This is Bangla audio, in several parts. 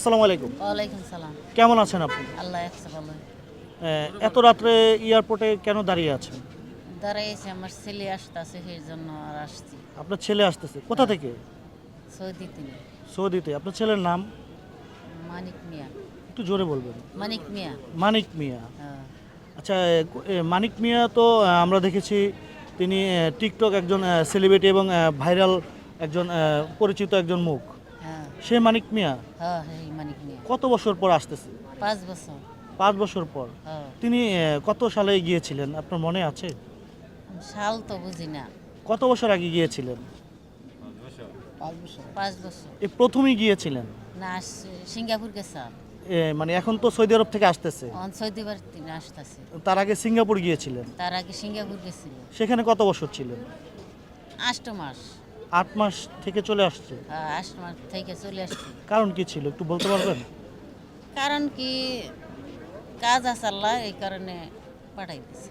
আসসালামু আলাইকুম। ওয়ালাইকুম সালাম। কেমন আছেন আপনি? আল্লাহ ভালো। এত রাত্রে এয়ারপোর্টে কেন দাঁড়িয়ে আছেন? দাঁড়াইছে আমার ছেলে আসতেছে সেই জন্য আর আসছি। আপনার ছেলে আসতেছে কোথা থেকে? সৌদি তিনি সৌদিতে। আপনার ছেলের নাম? মানিক মিয়া। একটু জোরে বলবেন। মানিক মিয়া। মানিক মিয়া। হ্যাঁ, আচ্ছা মানিক মিয়া তো আমরা দেখেছি তিনি টিকটক একজন সেলিব্রিটি এবং ভাইরাল একজন পরিচিত একজন মুখ। হ্যাঁ সে মানিক মিয়া? হ্যাঁ এই মানিক মিয়া। কত বছর পর আসতেছে? পাঁচ বছর। পাঁচ বছর পর? হ্যাঁ। তিনি কত সালে গিয়েছিলেন? আপনার মনে আছে? শাল তো বুঝি না। কত বছর আগে গিয়েছিলেন? পাঁচ বছর। এই প্রথমেই গিয়েছিলেন? না সিঙ্গাপুর গেছিলাম মানে এখন তো সৌদি আরব থেকে আসতেছে। সৌদি বার তিনি আসতেছে। তার আগে সিঙ্গাপুর গিয়েছিলেন? তার আগে সিঙ্গাপুর গেছিল। সেখানে কত বছর ছিলেন? আষ্ট মাস। আট মাস থেকে চলে আসছে। হ্যাঁ আষ্ট মাস থেকে চলে আসছি। কারণ কি ছিল? একটু বলতে পারবেন? কারণ কি কাজ আছে আল্লাহ এই কারণে পাঠাই দিছে।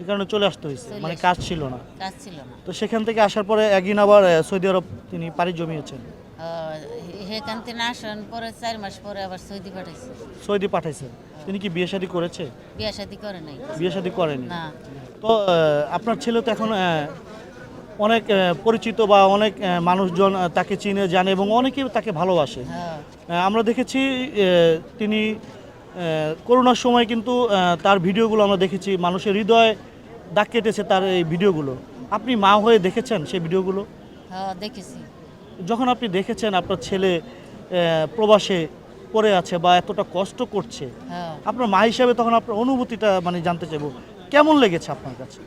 এই কারণে চলে আসতে হয়েছে। মানে কাজ ছিল না। কাজ ছিল না। তো সেখান থেকে আসার পরে একদিন আবার সৌদি আরব তিনি পাড়ি জমিয়েছেন। সেখান থেকে আসার পরে চার মাস পরে আবার সৌদি পাঠাইছে। সৌদি পাঠাইছেন। তিনি কি বিয়ে শাদী করেছে? বিয়া শাদি করে নাই। বিয়ে শাদী করেনি। না। তো আপনার ছেলে তো এখন অনেক পরিচিত বা অনেক মানুষজন তাকে চিনে জানে এবং অনেকেই তাকে ভালোবাসে। হ্যাঁ। আমরা দেখেছি তিনি করোনার সময় কিন্তু তার ভিডিওগুলো আমরা দেখেছি মানুষের হৃদয়ে দাগ কেটেছে তার এই ভিডিওগুলো। আপনি মা হয়ে দেখেছেন সেই ভিডিওগুলো? হ্যাঁ দেখেছি। যখন আপনি দেখেছেন আপনার ছেলে প্রবাসে পড়ে আছে বা এতটা কষ্ট করছে হ্যাঁ। আপনার মা হিসাবে তখন আপনার অনুভূতিটা মানে জানতে চাইব। কেমন লেগেছে আপনার কাছে?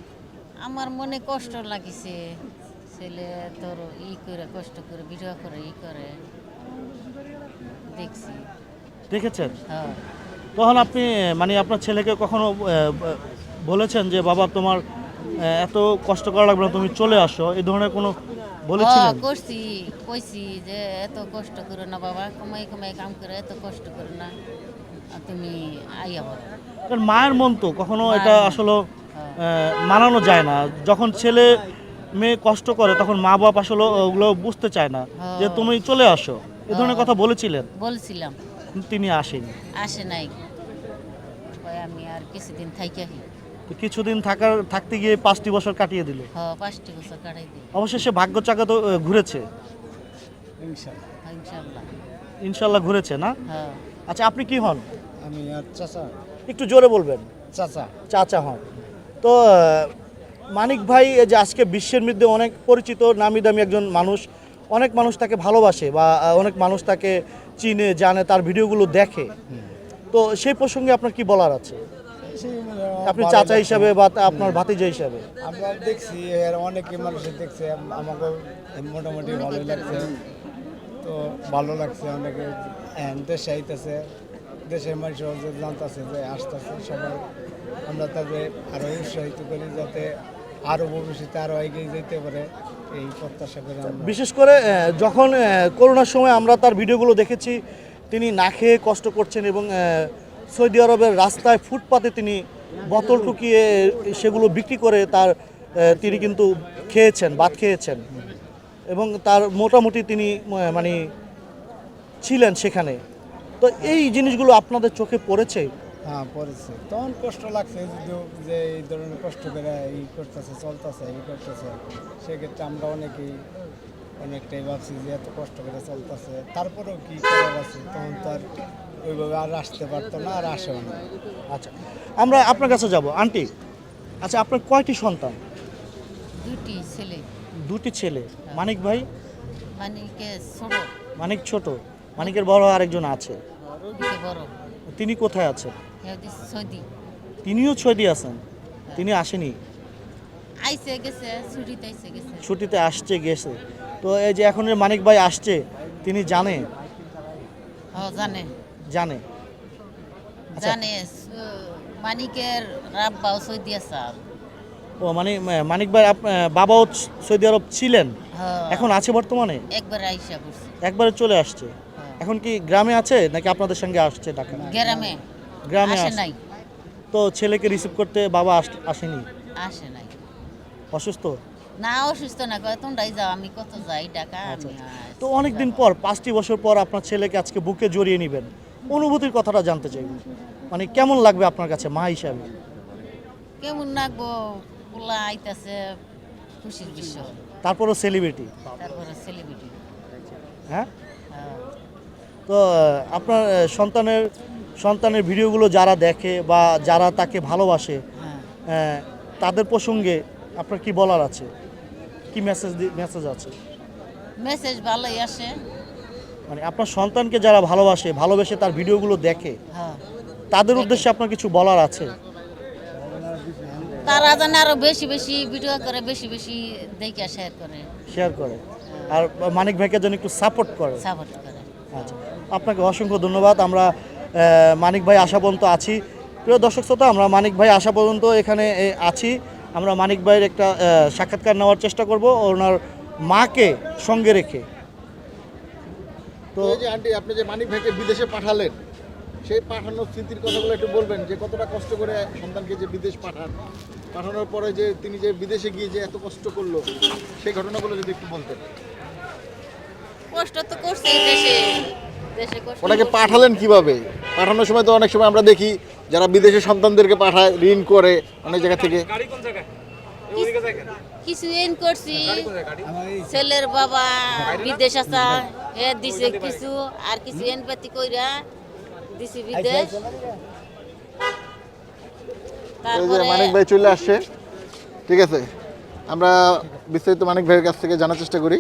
আমার মনে কষ্ট লাগিছে। ছেলে তোর ই করে কষ্ট করে ভিডিও করে ই করে। দেখছি। দেখেছেন? হ্যাঁ। তখন আপনি মানে আপনার ছেলেকে কখনো বলেছেন যে বাবা তোমার এত কষ্ট করা লাগবে না তুমি চলে আসো এই ধরনের কোনো বলেছিলেন? হ্যাঁ, করছি কইছি যে এত কষ্ট করো না বাবা কমাই কমাই কাম করে এত কষ্ট করো না। আর তুমি আইয়া বলো কারণ মায়ের মন তো কখনো এটা। আসলে মানানো যায় না। যখন ছেলে মেয়ে কষ্ট করে তখন মা বাপ আসলে ওগুলো বুঝতে চায় না হ্যাঁ। যে তুমি চলে আসো। এ ধরনের কথা বলেছিলেন? বলছিলাম। তিনি আসেনি। আসে নাই। আমি আর কিছুদিন তো কিছুদিন থাকার থাকতে গিয়ে পাঁচটি বছর কাটিয়ে দিল। পাঁচটি বছর কাটাই অবশেষে ভাগ্য চাকা তো ঘুরেছে। হ্যাঁ, ইনশাল্লাহ ঘুরেছে না? হ্যাঁ। আচ্ছা আপনি কি হন? আমি চাচা। একটু জোরে বলবেন। চাচা। চাচা হন। তো মানিক ভাই এই যে আজকে বিশ্বের মধ্যে অনেক পরিচিত নামি দামি একজন মানুষ অনেক মানুষ তাকে ভালোবাসে বা অনেক মানুষ তাকে চিনে জানে তার ভিডিওগুলো দেখে। তো সেই প্রসঙ্গে আপনার কি বলার আছে? আপনি চাচা হিসাবে বা আপনার ভাতিজা হিসাবে? আমরা দেখছি এর অনেকে মানুষের দেখছে আমাকে মোটামুটি ভালোই লাগছে। তো ভালো লাগছে অনেকে হ্যাঁ, দেশে আইতেছে দেশের মানুষও যে জানতেছে যে আসতেছে সবাই আমরা তাদের আরও উৎসাহিত করি যাতে আরও ভবিষ্যতে আরও এগিয়ে যেতে পারে এই প্রত্যাশা করে বিশেষ করে যখন করোনার সময় আমরা তার ভিডিওগুলো দেখেছি, তিনি না খেয়ে কষ্ট করছেন এবং সৌদি আরবের রাস্তায় ফুটপাতে তিনি বোতল টুকিয়ে সেগুলো বিক্রি করে তার তিনি কিন্তু খেয়েছেন, ভাত খেয়েছেন। এবং তার মোটামুটি তিনি মানে ছিলেন সেখানে। তো এই জিনিসগুলো আপনাদের চোখে পড়েছে? হ্যাঁ পড়েছে। তখন কষ্ট লাগছে যদিও যে এই ধরনের কষ্ট করে এই করতেছে চলতেছে এই করতেছে। সেক্ষেত্রে আমরা অনেকেই অনেকটাই ভাবছি যে এত কষ্ট করে চলতেছে। তারপরেও কি করার আছে? তখন তো আর ওইভাবে আর আসতে পারতো না আর আসেও না। আচ্ছা আমরা আপনার কাছে যাব। আন্টি আচ্ছা আপনার কয়টি সন্তান? দুটি ছেলে। দুটি ছেলে। মানিক ভাই? মানে ছোট। মানিক ছোট। মানিকের বড় আরেকজন আছে। বড়। তিনি কোথায় আছেন? সৌদি তিনিও ছয়দি আছেন? তিনি আসেনি? আইসে গেছে ছুটিতে আইসে গেছে। ছুটিতে আসছে গেছে। তো এই যে এখন মানিক ভাই আসছে তিনি জানে? জানে। জানে? আচ্ছা। জানে মানিকের রাব্বাও সৌদি আসাল ও মানে মানিক ভাই বাবাও সৌদি আরব ছিলেন? হ্যাঁ। এখন আছে বর্তমানে? একবার আইসা করছে একবারে চলে আসছে। হ্যাঁ। এখন কি গ্রামে আছে নাকি আপনাদের সঙ্গে আসছে ঢাকা গ্রামে। গ্রামে আসে নাই। তো ছেলেকে রিসিভ করতে বাবা আস- আসেনি? আসে নাই। অসুস্থ? না অসুস্থ না কয় তোমরাই যাও আমি কত যাই ঢাকা আচ্ছা, আমি তো অনেক দিন পর পাঁচটি বছর পর আপনার ছেলেকে আজকে বুকে জড়িয়ে নেবেন। অনুভূতির কথাটা জানতে চাইব মানে কেমন লাগবে আপনার কাছে মা হিসাবে? কেমন লাগবো? পোলা আইতাছে খুশির বিষয়। তারপরও সেলিব্রিটি তারপরে সেলিব্রিটি হ্যাঁ? তো আপনার সন্তানের সন্তানের ভিডিওগুলো যারা দেখে বা যারা তাকে ভালোবাসে হ্যাঁ তাদের প্রসঙ্গে আপনার কি বলার আছে? কি মেসেজ মেসেজ আছে? মেসেজ ভালোই আসে। মানে আপনার সন্তানকে যারা ভালোবাসে ভালোবেসে তার ভিডিওগুলো দেখে হ্যাঁ। তাদের উদ্দেশ্যে আপনার কিছু বলার আছে? তারা জানে আরও বেশি বেশি ভিডিও করে বেশি বেশি দেখে শেয়ার করে। শেয়ার করে। আর মানিক ভাইকে যেন একটু সাপোর্ট করে। সাপোর্ট করে। আচ্ছা আপনাকে অসংখ্য ধন্যবাদ। আমরা মানিক ভাই আসা পর্যন্ত আছি। প্রিয় দর্শক শ্রোতা আমরা মানিক ভাই আসা পর্যন্ত এখানে এ, আছি। আমরা মানিক ভাইয়ের একটা সাক্ষাৎকার নেওয়ার চেষ্টা করব। ওনার মাকে সঙ্গে রেখে। তো এই যে আন্টি আপনি যে মানিক ভাইকে বিদেশে পাঠালেন সেই পাঠানোর স্মৃতির কথাগুলো একটু বলবেন যে কতটা কষ্ট করে সন্তানকে যে বিদেশ পাঠান পাঠানোর পরে যে তিনি যে বিদেশে গিয়ে যে এত কষ্ট করল সেই ঘটনাগুলো যদি একটু বলতেন। কষ্ট তো করছে দেশে দেশে কষ্ট ওনাকে পাঠালেন কীভাবে? পাঠানোর সময় তো অনেক সময় আমরা দেখি যারা বিদেশে সন্তানদেরকে পাঠায় ঋণ করে অনেক জায়গা থেকে। কিছু এন করছি। ছেলের বাবা বিদেশ আসা হে দিছে কিছু আর কিছু এন পাতি কইরা দিছি বিদেশ। তারপরে মানিক ভাই চলে আসছে। ঠিক আছে? আমরা বিস্তারিত মানিক ভাইয়ের কাছ থেকে জানার চেষ্টা করি।